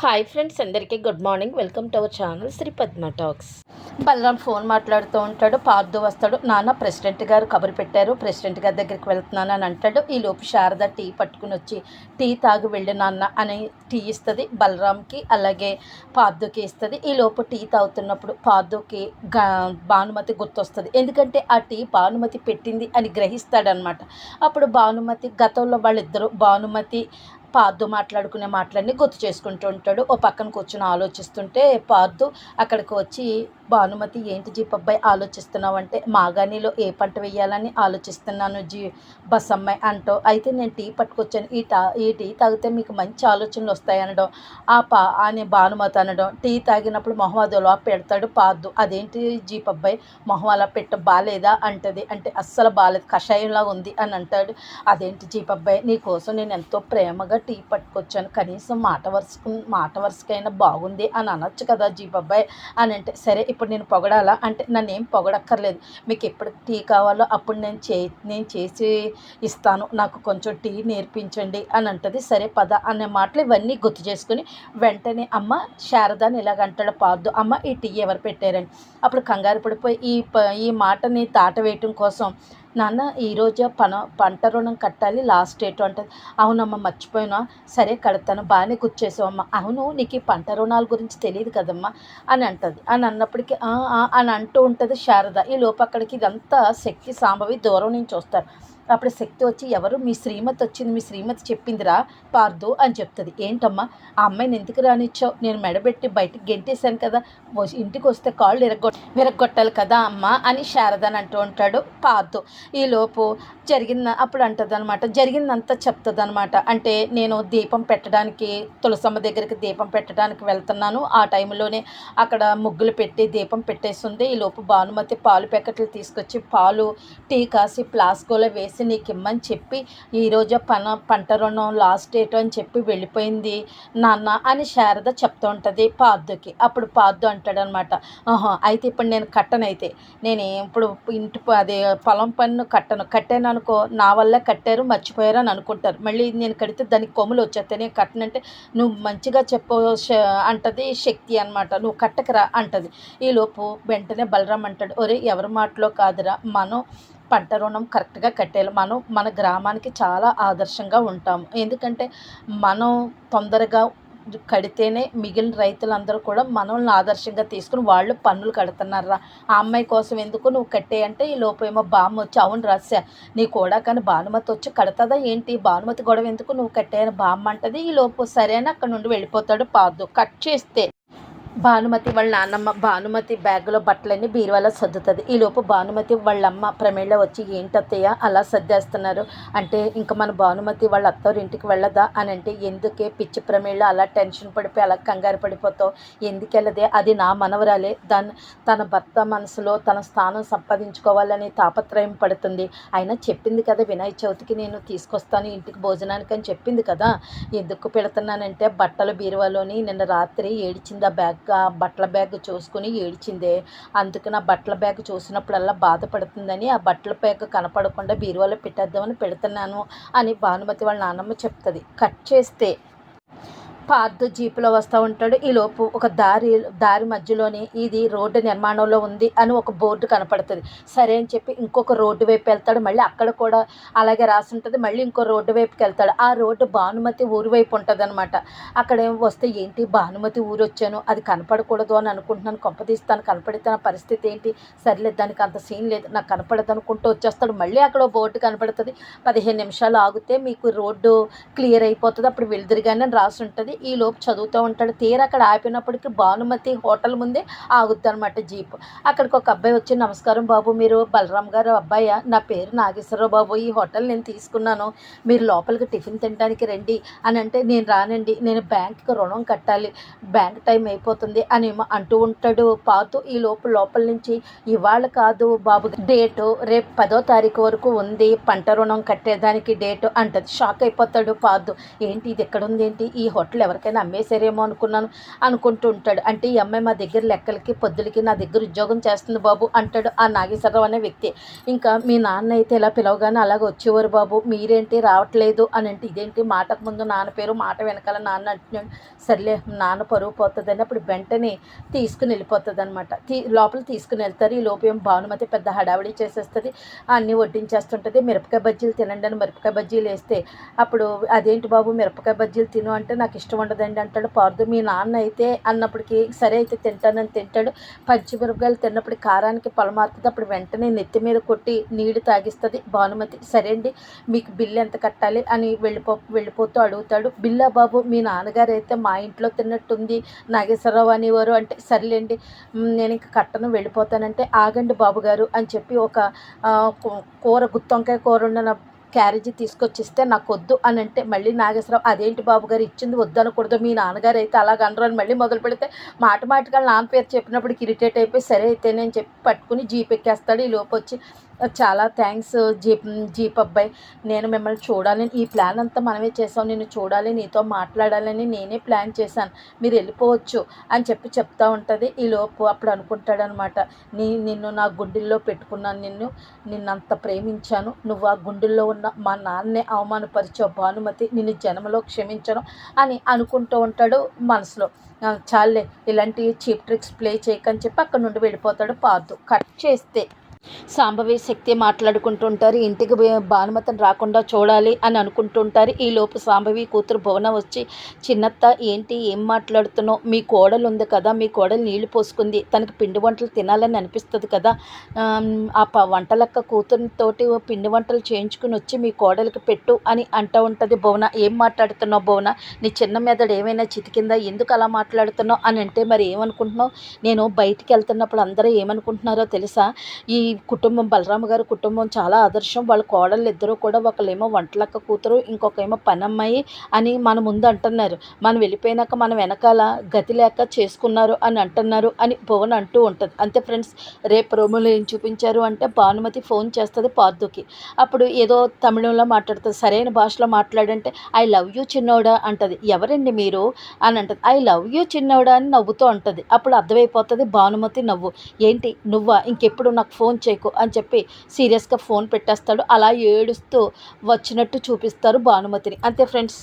Hi friends అందరికీ good morning. Welcome to our channel Shri Padma talks. Balaram phone మాట్లాడుతూ ఉంటాడు పార్దు వస్తాడు. నాన్న ప్రెసిడెంట్ గారు కబురు పెట్టారు. ప్రెసిడెంట్ గారి దగ్గరికి వెళ్తున్నాను అని అంటాడు. ఈ లోపు శారద టీ పట్టుకుని వచ్చి టీ తాగి వెళ్ళి నాన్న అని టీ ఇస్తుంది బలరాంకి అలాగే పార్దుకి ఇస్తుంది. ఈ లోపు టీ తాగుతున్నప్పుడు పార్దుకి భానుమతి గుర్తొస్తుంది. ఎందుకంటే ఆ టీ భానుమతి పెట్టింది అని గ్రహిస్తాడనమాట అప్పుడు భానుమతి గతంలో వాళ్ళిద్దరూ భానుమతి పార్థు మాట్లాడుకునే మాటలన్నీ గుర్తు చేసుకుంటూ ఉంటాడు. ఓ పక్కన కూర్చుని ఆలోచిస్తుంటే పార్థు అక్కడికి వచ్చి భానుమతి ఏంటి జీ అబ్బాయి ఆలోచిస్తున్నావు అంటే మాగాణిలో ఏ పంట వేయాలని ఆలోచిస్తున్నాను జీ బసమ్మాయి అంటో. అయితే నేను టీ పట్టుకొచ్చాను. ఈ టా ఈ టీ తాగితే మీకు మంచి ఆలోచనలు వస్తాయి అనడం. ఆ పా అని భానుమతి అనడం. టీ తాగినప్పుడు మొహం అదోలా పెడతాడు పాద్దు. అదేంటి జీ అబ్బాయి మొహం అలా పెట్ట బాగాలేదా అంటది. అంటే అస్సలు బాగాలేదు కషాయంలా ఉంది అని అంటాడు. అదేంటి జీ అబ్బాయి నీ కోసం నేను ఎంతో ప్రేమగా టీ పట్టుకొచ్చాను. కనీసం మాట వరుసకు మాట వరుసకైనా బాగుంది అని అనొచ్చు కదా జీబాబాయ్ అని అంటే సరే ఇప్పుడు నేను పొగడాలా? అంటే నన్ను ఏం పొగడక్కర్లేదు. మీకు ఎప్పుడు టీ కావాలో అప్పుడు నేను చే నేను చేసి ఇస్తాను. నాకు కొంచెం టీ నేర్పించండి అని అంటది. సరే పద అనే మాటలు ఇవన్నీ గుర్తు చేసుకుని వెంటనే అమ్మ శారదాని ఇలాగ అంటాడు పాదు అమ్మ ఈ టీ ఎవరు పెట్టారని? అప్పుడు కంగారు పడిపోయి ఈ ప ఈ మాటని తాట వేయటం కోసం నాన్న ఈరోజు పన పంట రుణం కట్టాలి లాస్ట్ డేట్ అంటది. అవునమ్మ మర్చిపోయినా. సరే కడతాను బాగానే గుర్చేసావమ్మ అవును నీకు ఈ పంట రుణాల గురించి తెలియదు కదమ్మా అని అంటది. అని అన్నప్పటికీ "ఆ, అని అంటూ ఉంటుంది శారద. ఈ లోపు అక్కడికి ఇదంతా శక్తి సాంబవి దూరం నుంచి వస్తారు. అప్పుడు శక్తి వచ్చి ఎవరు? మీ శ్రీమతి వచ్చింది మీ శ్రీమతి చెప్పిందిరా పార్దు అని చెప్తుంది. ఏంటమ్మా? ఆ అమ్మాయిని ఎందుకు రానిచ్చావు? నేను మెడబెట్టి బయటికి గెంటేశాను కదా. ఇంటికి వస్తే కాళ్ళు విరగొట్ విరగొట్టాలి కదా అమ్మ అని శారదని అంటూ ఉంటాడు పార్దు. ఈలోపు జరిగింది అప్పుడు అంటుంది అనమాట జరిగిందంతా చెప్తుంది అనమాట అంటే నేను దీపం పెట్టడానికి తులసమ్మ దగ్గరికి దీపం పెట్టడానికి వెళ్తున్నాను. ఆ టైంలోనే అక్కడ ముగ్గులు పెట్టి దీపం పెట్టేస్తుంది ఈ లోపు భానుమతి పాలు ప్యాకెట్లు తీసుకొచ్చి పాలు టీ కాసి ప్లాస్కోలో వేసి నీకు ఇమ్మని చెప్పి ఈరోజు పన పంట రుణం లాస్ట్ డేట్ అని చెప్పి వెళ్ళిపోయింది నాన్న అని శారద చెప్తూ ఉంటుంది పాద్దుకి. అప్పుడు పాద్దు అంటాడు అనమాట ఆహా అయితే ఇప్పుడు నేను కట్టనైతే నేను ఇప్పుడు ఇంటి అదే పొలం పన్ను కట్టను. కట్టాను అనుకో నా వల్లే కట్టారు మర్చిపోయారు అని అనుకుంటారు. మళ్ళీ నేను కడితే దానికి కొమ్ములు వచ్చేస్తాయి. నేను కట్టనంటే నువ్వు మంచిగా చెప్పు అంటది శక్తి అనమాట. నువ్వు కట్టకరా అంటది. ఈలోపు వెంటనే బలరాం అంటాడు ఒరే ఎవరి మాటలో కాదురా మనం పంట రుణం కరెక్ట్గా కట్టేయాలి. మనం మన గ్రామానికి చాలా ఆదర్శంగా ఉంటాము. ఎందుకంటే మనం తొందరగా కడితేనే మిగిలిన రైతులందరూ కూడా మనల్ని ఆదర్శంగా తీసుకుని వాళ్ళు పన్నులు కడుతున్నారా ఆ అమ్మాయి కోసం ఎందుకు నువ్వు కట్టే అంటే ఈ లోపు ఏమో బామ్మ వచ్చి అవును రాశా నీ కూడా కానీ భానుమతి వచ్చి కడతదా ఏంటి? భానుమతి గొడవ ఎందుకు నువ్వు కట్టేయని బామ్మ అంటది. ఈ లోపు సరే అని అక్కడ నుండి వెళ్ళిపోతాడు పాదు. కట్ చేస్తే భానుమతి వాళ్ళ నాన్నమ్మ భానుమతి బ్యాగులో బట్టలన్నీ బీరువాలో సర్దుతుంది. ఈలోపు భానుమతి వాళ్ళ అమ్మ ప్రమేళ్ళ వచ్చి ఏంటత్తయ్య అలా సర్దేస్తున్నారు? అంటే ఇంకా మన భానుమతి వాళ్ళ అత్తవారి ఇంటికి వెళ్ళదా? అని అంటే ఎందుకే పిచ్చి ప్రమేళ్ళ? అలా టెన్షన్ పడిపోయి అలా కంగారు పడిపోతావు? ఎందుకెళ్ళదే? అది నా మనవరాలే. దాని తన భర్త మనసులో తన స్థానం సంపాదించుకోవాలని తాపత్రయం పడుతుంది. అయినా చెప్పింది కదా వినాయక చవితికి నేను తీసుకొస్తాను ఇంటికి భోజనానికి అని చెప్పింది కదా. ఎందుకు పెడుతున్నానంటే బట్టల బీరువాలోని నిన్న రాత్రి ఏడిచింది ఆ బ్యాగ్ ఇంకా బట్టల బ్యాగ్ చూసుకుని ఏడ్చిందే. అందుకు నా బట్టల బ్యాగ్ చూసినప్పుడల్లా బాధపడుతుందని ఆ బట్టల బ్యాగ్ కనపడకుండా బీరువాలో పెట్టేద్దామని పెడుతున్నాను అని భానుమతి వాళ్ళ నాన్నమ్మ చెప్తుంది. కట్ చేస్తే పార్దు జీపులో వస్తూ ఉంటాడు. ఈ లోపు ఒక దారి దారి మధ్యలోనే ఇది రోడ్డు నిర్మాణంలో ఉంది అని ఒక బోర్డు కనపడుతుంది. సరే అని చెప్పి ఇంకొక రోడ్డు వైపు వెళ్తాడు. మళ్ళీ అక్కడ కూడా అలాగే రాసి ఉంటుంది. మళ్ళీ ఇంకో రోడ్డు వైపుకి వెళ్తాడు. ఆ రోడ్డు భానుమతి ఊరు వైపు ఉంటుంది అనమాట అక్కడ ఏం వస్తే ఏంటి? భానుమతి ఊరు వచ్చాను. అది కనపడకూడదు అని అనుకుంటున్నాను. కొంపదీస్తాను కనపడితే నా పరిస్థితి ఏంటి? సర్లేదు దానికి అంత సీన్ లేదు. నాకు కనపడదు అనుకుంటూ వచ్చేస్తాడు. మళ్ళీ అక్కడ బోర్డు కనపడుతుంది. పదిహేను నిమిషాలు ఆగితే మీకు రోడ్డు క్లియర్ అయిపోతుంది. అప్పుడు వెలుదురుగానే రాసి ఉంటుంది. ఈ లోపు చదువుతూ ఉంటాడు. తీరా అక్కడ ఆపినప్పటికీ భానుమతి హోటల్ ముందే ఆగుద్ది అనమాట జీప్. అక్కడికి ఒక అబ్బాయి వచ్చి నమస్కారం బాబు మీరు బలరాం గారు అబ్బాయి? నా పేరు నాగేశ్వరరావు బాబు. ఈ హోటల్ నేను తీసుకున్నాను. మీరు లోపలికి టిఫిన్ తినడానికి రండి. అని అంటే నేను రానండి. నేను బ్యాంక్కి రుణం కట్టాలి. బ్యాంక్ టైం అయిపోతుంది అని ఏమో అంటూ ఉంటాడు. పాతు ఈ లోపు లోపల నుంచి ఇవాళ కాదు బాబు డేటు రేపు పదో తారీఖు వరకు ఉంది. పంట రుణం కట్టేదానికి డేటు అంటది. షాక్ అయిపోతాడు పాదు ఏంటి ఇది ఎక్కడ ఉంది? ఏంటి? ఈ హోటల్ ఎవరికైనా అమ్మేశారేమో అనుకున్నాను అనుకుంటూ ఉంటాడు. అంటే ఈ అమ్మాయి మా దగ్గర లెక్కలకి పొద్దులకి నా దగ్గర ఉద్యోగం చేస్తుంది బాబు అంటాడు ఆ నాగేశ్వరరావు అనే వ్యక్తి. ఇంకా మీ నాన్న అయితే ఇలా పిలవగానే అలాగ వచ్చేవారు బాబు మీరేంటి రావట్లేదు? అని అంటే ఇదేంటి మాటకు ముందు నాన్న పేరు మాట వెనకాల నాన్న అంటున్నాడు. సర్లే నాన్న పరువు పోతుందని అప్పుడు వెంటనే తీసుకుని వెళ్ళిపోతుంది అనమాట తీ లోపల తీసుకుని వెళ్తారు. ఈ లోపం భానుమతి పెద్ద హడావిడి చేసేస్తుంది. అన్నీ వడ్డించేస్తుంటుంది. మిరపకాయ బజ్జీలు తినండి అని మిరపకాయ బజ్జీలు వేస్తే అప్పుడు అదేంటి బాబు మిరపకాయ బజ్జీలు తిను అంటే నాకు ఇష్టం ఉండదండి అంటాడు. పార్దు మీ నాన్న అయితే అన్నప్పటికీ సరే అయితే తింటానని తింటాడు. పచ్చిమిరపకాయలు తిన్నప్పుడు కారానికి పొలమారుతుంది అప్పుడు వెంటనే నెత్తి మీద కొట్టి నీళ్ళు తాగిస్తుంది. భానుమతి సరే అండి మీకు బిల్లు ఎంత కట్టాలి? అని వెళ్ళిపో వెళ్ళిపోతూ అడుగుతాడు. బిల్లా బాబు మీ నాన్నగారు అయితే మా ఇంట్లో తిన్నట్టుంది. నాగేశ్వరరావు అనేవారు అంటే సర్లేండి నేను ఇంక కట్టను వెళ్ళిపోతానంటే ఆగండి బాబు గారు అని చెప్పి ఒక కూర గుత్తొంకాయ కూర ఉన్న క్యారేజీ తీసుకొచ్చిస్తే నాకు వద్దు అని అంటే మళ్ళీ నాగేశ్వరరావు అదేంటి బాబు గారు ఇచ్చింది వద్దు అనకూడదు మీ నాన్నగారు అయితే అలాగ అనరు అని మళ్ళీ మొదలు పెడితే మాట మాటగా నాన్న పేరు చెప్పినప్పుడు ఇరిటేట్ అయిపోయి సరే అయితే నేను చెప్పి పట్టుకుని జీప్ ఎక్కేస్తాడు. ఈ లోపు వచ్చి చాలా థ్యాంక్స్ జీప్ జీప్ అబ్బాయి నేను మిమ్మల్ని చూడాలని ఈ ప్లాన్ అంతా మనమే చేసాం నేను చూడాలి నీతో మాట్లాడాలని నేనే ప్లాన్ చేశాను మీరు వెళ్ళిపోవచ్చు అని చెప్పి చెప్తా ఉంటుంది. ఈ లోపు అప్పుడు అనుకుంటాడనమాట నీ నిన్ను నా గుండెల్లో పెట్టుకున్నాను నిన్ను నిన్నంత ప్రేమించాను నువ్వు ఆ గుండెల్లో ఉన్న మా నాన్నే అవమానపరిచే భానుమతి నిన్ను జన్మలో క్షమించను అని అనుకుంటూ ఉంటాడు మనసులో. చాలే ఇలాంటి చీప్ ట్రిక్స్ ప్లే చేయకని చెప్పి అక్కడ నుండి వెళ్ళిపోతాడు పార్దు కట్ చేస్తే సాంబవి శక్తి మాట్లాడుకుంటుంటారు ఇంటికి వే- భానుమతిని రాకుండా చూడాలి అని అనుకుంటుంటారు. ఈ లోపు సాంబవి కూతురు భువన వచ్చి చిన్నత్త ఏంటి? ఏం మాట్లాడుతున్నావు? మీ కోడలు ఉంది కదా మీ కోడలు నీళ్ళు పోసుకుంది. తనకి పిండి వంటలు తినాలని అనిపిస్తుంది కదా. ఆ ప వంటలక్క కూతురితోటి పిండి వంటలు చేయించుకుని వచ్చి మీ కోడలికి పెట్టు అని అంటూ ఉంటుంది భువన. ఏం మాట్లాడుతున్నావు భువన? నీ చిన్న మెదడు ఏమైనా చితికిందా? ఎందుకు అలా మాట్లాడుతున్నావు? అని అంటే మరి ఏమనుకుంటున్నావు? నేను బయటికి వెళ్తున్నప్పుడు అందరూ ఏమనుకుంటున్నారో తెలుసా? ఈ కుటుంబం బలరామ గారి కుటుంబం చాలా ఆదర్శం. వాళ్ళ కోడళ్ళు ఇద్దరు కూడా ఒకళ్ళేమో వంటలక్క కూతురు ఇంకొక ఏమో పనమ్మాయి అని మన ముందు అంటున్నారు. మనం వెళ్ళిపోయినాక మనం వెనకాల గతి లేక చేసుకున్నారు అని అంటున్నారు అని భువన్ అంటూ ఉంటుంది. అంతే ఫ్రెండ్స్ రేపు ప్రోమోలో ఏం చూపించారు అంటే భానుమతి ఫోన్ చేస్తుంది పార్థుకి అప్పుడు ఏదో తమిళంలో మాట్లాడుతుంది సరైన భాషలో మాట్లాడంటే ఐ లవ్ యూ చిన్నోడా అంటది. ఎవరండి మీరు? అని అంటది. ఐ లవ్ యూ చిన్నోడా అని నవ్వుతూ ఉంటుంది. అప్పుడు అర్థమైపోతుంది భానుమతి నవ్వు. ఏంటి నువ్వా? ఇంకెప్పుడు నాకు ఫోన్ ఫోన్ చేయకు అని చెప్పి సీరియస్గా ఫోన్ పెట్టేస్తాడు. అలా ఏడుస్తూ వచ్చినట్టు చూపిస్తారు భానుమతిని. అంతే ఫ్రెండ్స్.